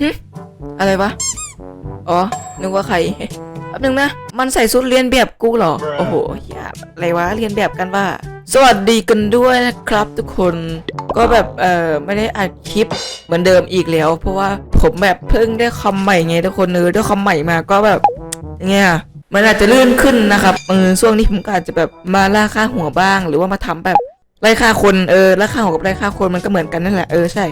หึอะไรวะ อ๋อ นึกว่าใครแป๊บนึงนะ มันใส่ชุดเรียนแบบกูเหรอ โอ้โหเหี้ยอะไรวะ เรียนแบบกันว่า สวัสดีกันด้วยนะครับทุกคน ก็แบบ เอ่อ ไม่ได้อัดคลิปเหมือนเดิมอีกแล้ว เพราะว่าผมแบบเพิ่งได้คำใหม่ไงทุกคนเนอได้คำใหม่มาก็แบบยังไงอะมันอาจจะลื่นขึ้นนะครับเออช่วงนี้ผมก็อาจจะแบบมาล่าค่าหัวบ้าง หรือว่ามาทำแบบไล่ฆ่าคน เออไล่ฆ่าหัวกับไล่ฆ่าคนมันก็เหมือนกันนั่นแหละ เออ ใช่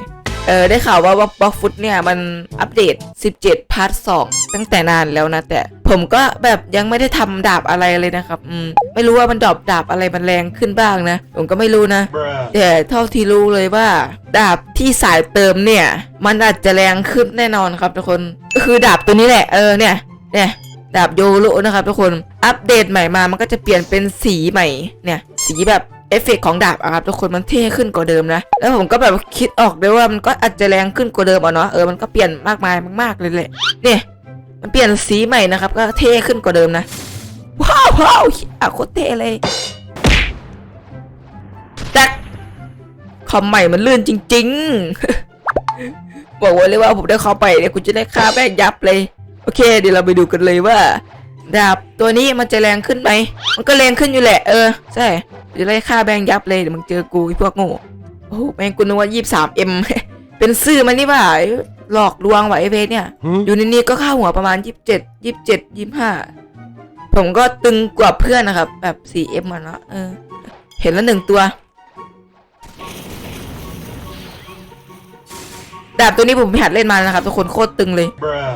ออได้ข่าวว่าว่าบล็อกฟุตเนี่ย มันอัปเดต 17 พาร์ท 2 ตั้งแต่นานแล้วนะ แต่ผมก็แบบยังไม่ได้ทำดาบอะไรเลยนะครับอืมไม่รู้ว่ามันดรอปดาบอะไรมันแรงขึ้นบ้างนะ ผมก็ไม่รู้นะ Bruh. แต่เท่าที่รู้เลยว่า ดาบที่สายเติมเนี่ย มันอาจจะแรงขึ้นแน่นอนครับทุกคนก็คือดาบตัวนี้แหละเออเนี่ยเนี่ยดาบโยโรนะครับทุกคนอัปเดตใหม่มามันก็จะเปลี่ยนเป็นสีใหม่เนี่ย สีแบบ เอฟเฟกต์ของดาบอะครับทุกคนมันเท่ขึ้นกว่าเดิมนะ แล้วผมก็แบบคิดออกด้วยว่ามันก็อาจจะแรงขึ้นกว่าเดิมอะเนาะเออมันก็เปลี่ยนมากมายมากๆเลยแหละเนี่ยมันเปลี่ยนสีใหม่นะครับ ก็เท่ขึ้นกว่าเดิมนะว้าวว้าวโคตรเท่เลยแจ็คคอมใหม่มันลื่นจริง ๆ บอกไว้เลยว่าผมได้เข้าไปเนี่ยคุณจะได้ค่าแม่งยับเลย โอเค เดี๋ยวเราไปดูกันเลยว่าดาบตัวนี้มันจะแรงขึ้นไหมมันก็แรงขึ้นอยู่แหละ เออใช่ เดี๋ยวได้ค่าแบงยับเลยเดี๋ยวมึงเจอกูไอ้พวกโง่โอ้โหแม่งกูนึกว่ายี่สามเอ็มเป็นซื่อมันนี่ว่าหลอกลวงว่ะไอ้เพชรเนี่ย Hmm? อยู่ในนี้ก็ค่าหัวประมาณยี่สิบเจ็ดยี่สิบเจ็ดยี่ห้าผมก็ตึงกว่าเพื่อนนะครับ แบบสี่เอ็มมันเนาะเออ เห็นแล้วหนึ่งตัวดาบตัวนี้ผมไปหัดเล่นมานะครับทุกคนโคตรตึงเลย Bruh.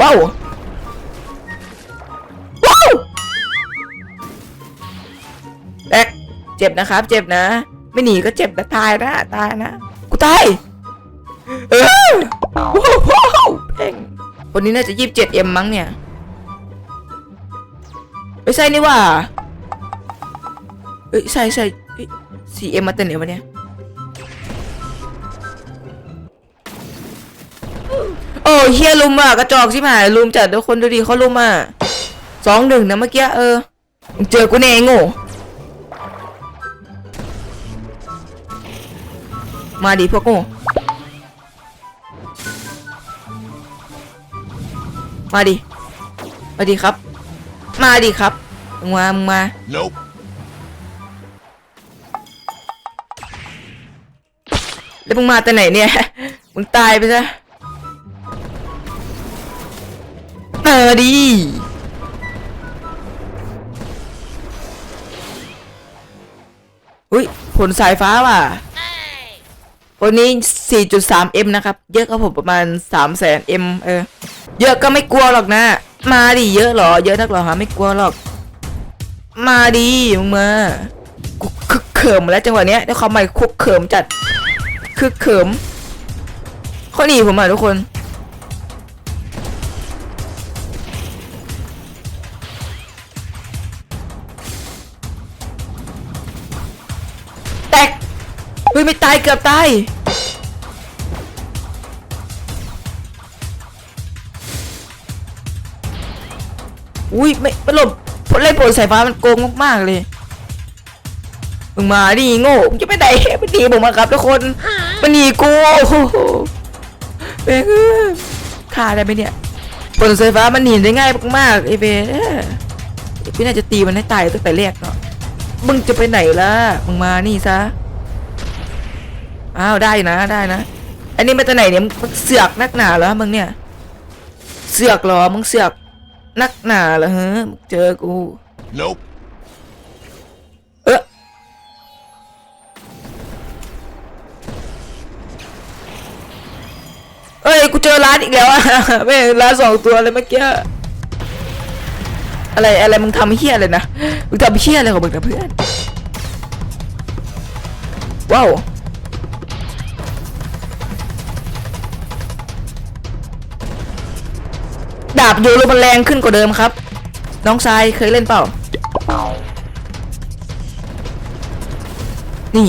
ว้าวว้ เจ็บนะครับ เจ็บนะ ไม่หนีก็เจ็บนะตายนะตายนะกูตายเออว้าวเพ่งคนนี้น่าจะยี่สิบเจ็ดเอ็มมั้งเนี่ยไม่ใช่นี่ว่าเอ้ยใช่ใช่สี่เอ็มมาแต่ไหนวะเนี่ยโอ้เฮียลุมอะกระจอกชิบหายลุมจัดทุกคนดูดิเขาลุมอะสองหนึ่งนะเมื่อกี้เออเจอกูแน่ไอ้โง่ มาดิพวกโง่มาดิ มาดิครับ มาดิครับมึงมามึงมา Nope. แล้วมึงมาแต่ไหนเนี่ย มึงตายไปซะเออดีอุ้ยผลสายฟ้าว่ะ วันนี้ 4.3M นะครับ เยอะกว่าผมประมาณ 300,000M เออ เยอะก็ไม่กลัวหรอกนะ มาดิเยอะเหรอ เยอะนักเหรอฮะไม่กลัวหรอก มาดิมึงมาคึกเขิมแล้วจังหวะเนี้ยได้ความใหม่คุกเขิมจัดคึกเขิมเขาหนีผมอะทุกคนแตก เฮ้ยไม่ตายเกือบตายอุ้ยไม่ไม่หลบผลไล่ผลสายฟ้ามันโกงมากๆเลยมึงมาดิโง่มึงจะไปไหนมันหนีผมมาครับทุกคนมันหนีกูโอ้โหเบ้งฆ่าได้ไหมเนี่ยผลสายฟ้ามันหนีได้ง่ายมากๆไอ้เบ้พี่น่าจะตีมันให้ตายตั้งแต่แรกเนาะมึงจะไปไหนล่ะมึงมานี่ซะ อ้าวได้นะได้นะ อันนี้มาจากไหนเนี่ยมึงเสือกนักหนาเหรอมึงเนี่ย เสือกเหรอมึงเสือกนักหนาเหรอฮะมึงเจอกู Nope. เออเอ้ยกูเจอร้านอีกแล้วอะแม่งร้านสองตัวเลยเมื่อกี้อะไรอะไรมึงทำเฮี้ยเลยนะมึงทำเฮี้ยอะไรของมึงนะเพื่อนว้าว ดาบโยโรมันแรงขึ้นกว่าเดิมครับ น้องชายเคยเล่นเปล่า นี่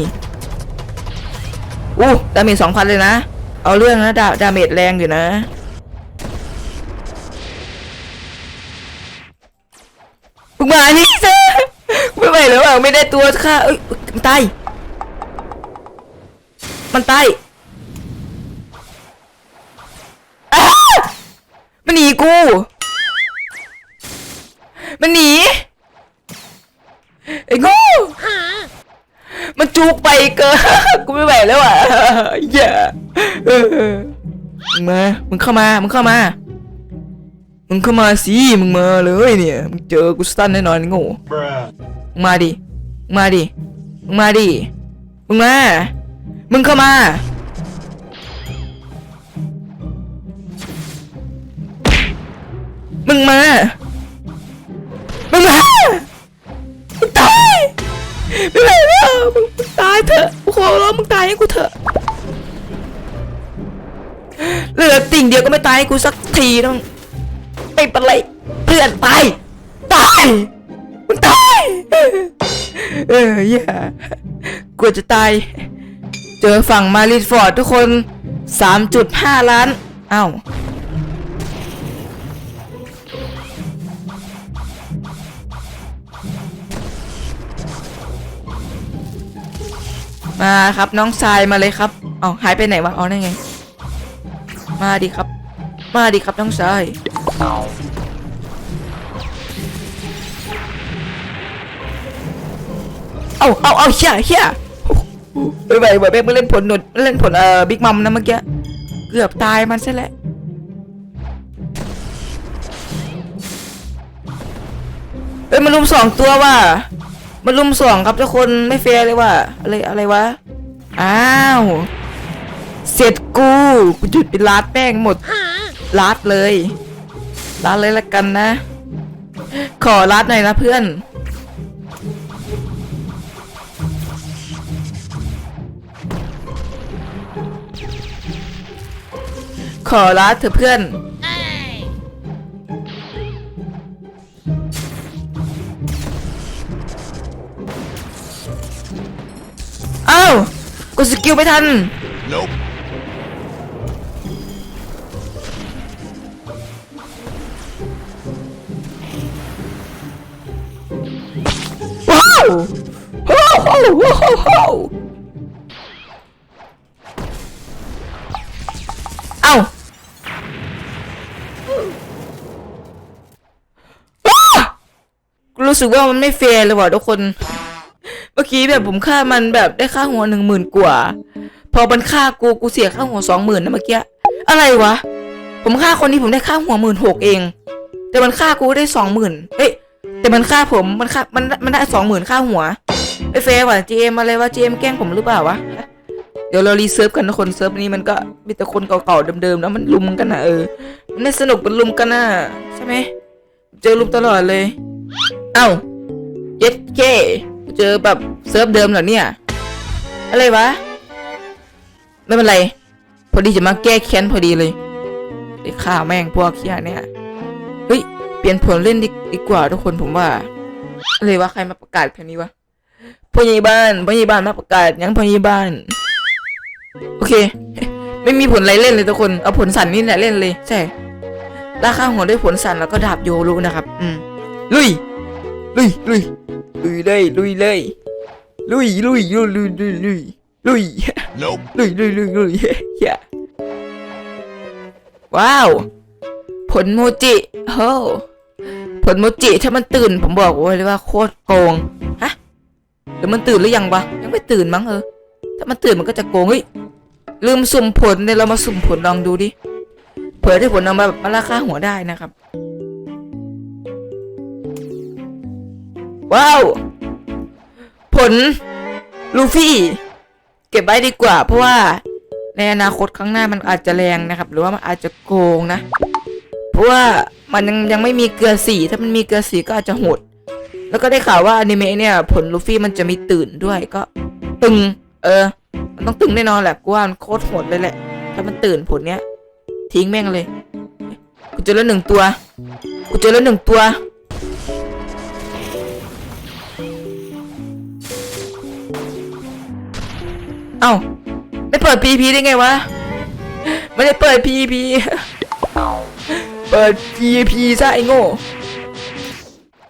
อู้ดาเมจสองพันเลยนะ เอาเรื่องนะดาดาเมจแรงอยู่นะมึงมานี่ซะไม่ไหวแล้วอะไม่ได้ตัวค่าเอ้ยมันตายมันตาย มันหนี กู มันหนี ไอ้งูมันจุกไปเกินกูไม่ไหวแล้วอะอย่ามึงมา มึงเข้ามา มึงเข้ามา มึงเข้ามาสิ มึงมาเลยเนี่ย มึงเจอกูสตันแน่นอนไอ้งูมึงมาดิมึงมาดิมึงมาดิ มึงมา มึงเข้ามา มึงมา มึงมามึงตายไม่ไหวแล้วมึงมึงตายเถอะกูขอร้องมึงตายให้กูเถอะเหลือติ่งเดียวก็ไม่ตายให้กูสักทีต้องไม่เป็นไรเพื่อนตายตายมึงตาย เอออย่ากลัวจะตาย เจอฝั่งมาริฟอร์ดทุกคน 3.5 ล้านเอ้า มาครับน้องทรายมาเลยครับเอาหายไปไหนวะอ๋อนั่นไง มาดิครับ มาดิครับน้องทรายเอาเอาเอาเฮียเฮียเฮ้ยไปไปไปเล่นผลหนุดเล่นผลเอ่อบิ๊กมัมนะเมื่อกี้เกือบตายมันซะแล้วเอ้ยมันลุมสองตัวว่ะ มันลุมสองครับทุกคนไม่แฟร์เลยว่ะอะไรอะไรวะ อ้าว เสร็จกูกูจุดเป็นลาดแป้งหมดลาดเลยลาดเลยละกันนะ ขอลาดหน่อยนะเพื่อน ขอลาดเถอะเพื่อน สกิลไม่ทัน Nope. ว้าวว้าวว้าวว้าวว้าวเอ้าอ้ากูรู้สึกว่ามันไม่แฟร์เลยว่ะทุกคนเมื่อกี้แบบผมฆ่ามันแบบได้ค่าหัวหนึ่งหมื่นกว่า พอมันฆ่ากูกูเสียค่าหัวสองหมื่นนะเมื่อกี้อะไรวะ ผมฆ่าคนนี้ผมได้ค่าหัวหมื่นหกเอง แต่มันฆ่ากูได้สองหมื่นเอ้ยแต่มันฆ่าผมมันฆ่ามันมันได้สองหมื่นค่าหัวไอ้เฟย์ว่ะเจมอะไรวะเจมแกล้งผมหรือเปล่าวะเดี๋ยวเรารีเซิร์ฟกันนะคนเซิร์ฟนี้มันก็มีแต่คนเก่าๆเดิมๆแล้วมันลุมกันนะเออ มันไม่สนุกเป็นลุมกันนะใช่ไหมเจอลุมตลอดเลย เอ้าเย็ดเค เจอแบบเซิร์ฟเดิมเหรอเนี่ย อะไรวะ ไม่เป็นไร พอดีจะมาแก้แค้นพอดีเลยไอ้ข้าแม่งพวกเคียเนี่ย เฮ้ย เปลี่ยนผลเล่นดีดีกว่าทุกคนผมว่า อะไรวะ ใครมาประกาศแค่นี้วะพ่อใหญ่บ้านพ่อใหญ่บ้านมาประกาศยังพ่อใหญ่บ้าน โอเค ไม่มีผลอะไรเล่นเลยทุกคน เอาผลสั่นนี่แหละเล่นเลย ใช่ราคาหัวด้วยผลสั่นแล้วก็ดาบโยรู้นะครับ อืม ลุย ลุยลุยลุยเลยลุยเลยลุยลุยลุยลุยลุยลุยลุยลุยลุยลุยลุยเฮียว้าว ผลโมจิโฮ้ผลโมจิถ้ามันตื่นผมบอกไว้เลยว่าโคตรโกงฮะหรือมันตื่นหรือยังวะยังไม่ตื่นมั้งเออถ้ามันตื่นมันก็จะโกงเฮ้ยลืมสุ่มผลเนี่ยเรามาสุ่มผลลองดูดิเผื่อที่ผลเอามาแบบมาราคาหัวได้นะครับ ว้าว ผล ลูฟี่ เก็บไว้ดีกว่า เพราะว่าในอนาคตข้างหน้ามันอาจจะแรงนะครับ หรือว่ามันอาจจะโกงนะ เพราะว่ามันยังยังไม่มีเกลือสีถ้ามันมีเกลือสีก็อาจจะโหด แล้วก็ได้ข่าวว่าอนิเมะเนี่ย ผลลูฟี่มันจะมีตื่นด้วยก็ ตึง เออ มันต้องตึงแน่นอนแหละกูว่ามันโคตรโหดเลยแหละ ถ้ามันตื่นผลเนี้ยทิ้งแม่งเลย กูเจอแล้วหนึ่งตัว กูเจอแล้วหนึ่งตัว เอ้าไม่เปิด PVP ได้ไงวะ ไม่ได้เปิด PVP เปิด PVP ซะไอ้โง่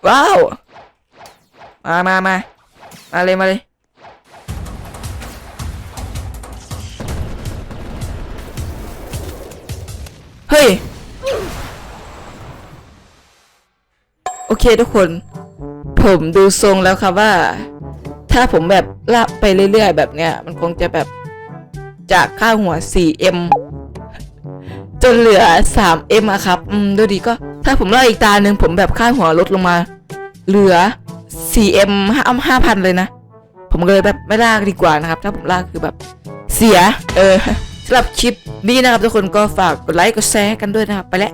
ว้าว มามามามาเลยมาเลยเฮ้ย โอเคทุกคน ผมดูทรงแล้วครับว่า ถ้าผมแบบลากไปเรื่อยๆ แบบเนี้ย มันคงจะแบบจากค่าหัว 4M จนเหลือ 3M อะครับ อืม ดูดีก็ ถ้าผมลากอีกตาหนึ่งผมแบบค่าหัวลดลงมา เหลือ 4M ห้าพันเลยนะ ผมก็เลยแบบไม่ลากดีกว่านะครับ ถ้าผมลากคือแบบเสีย เออสำหรับคลิปนี้นะครับทุกคนก็ฝากกดไลค์กดแชร์กันด้วยนะครับ ไปแล้ว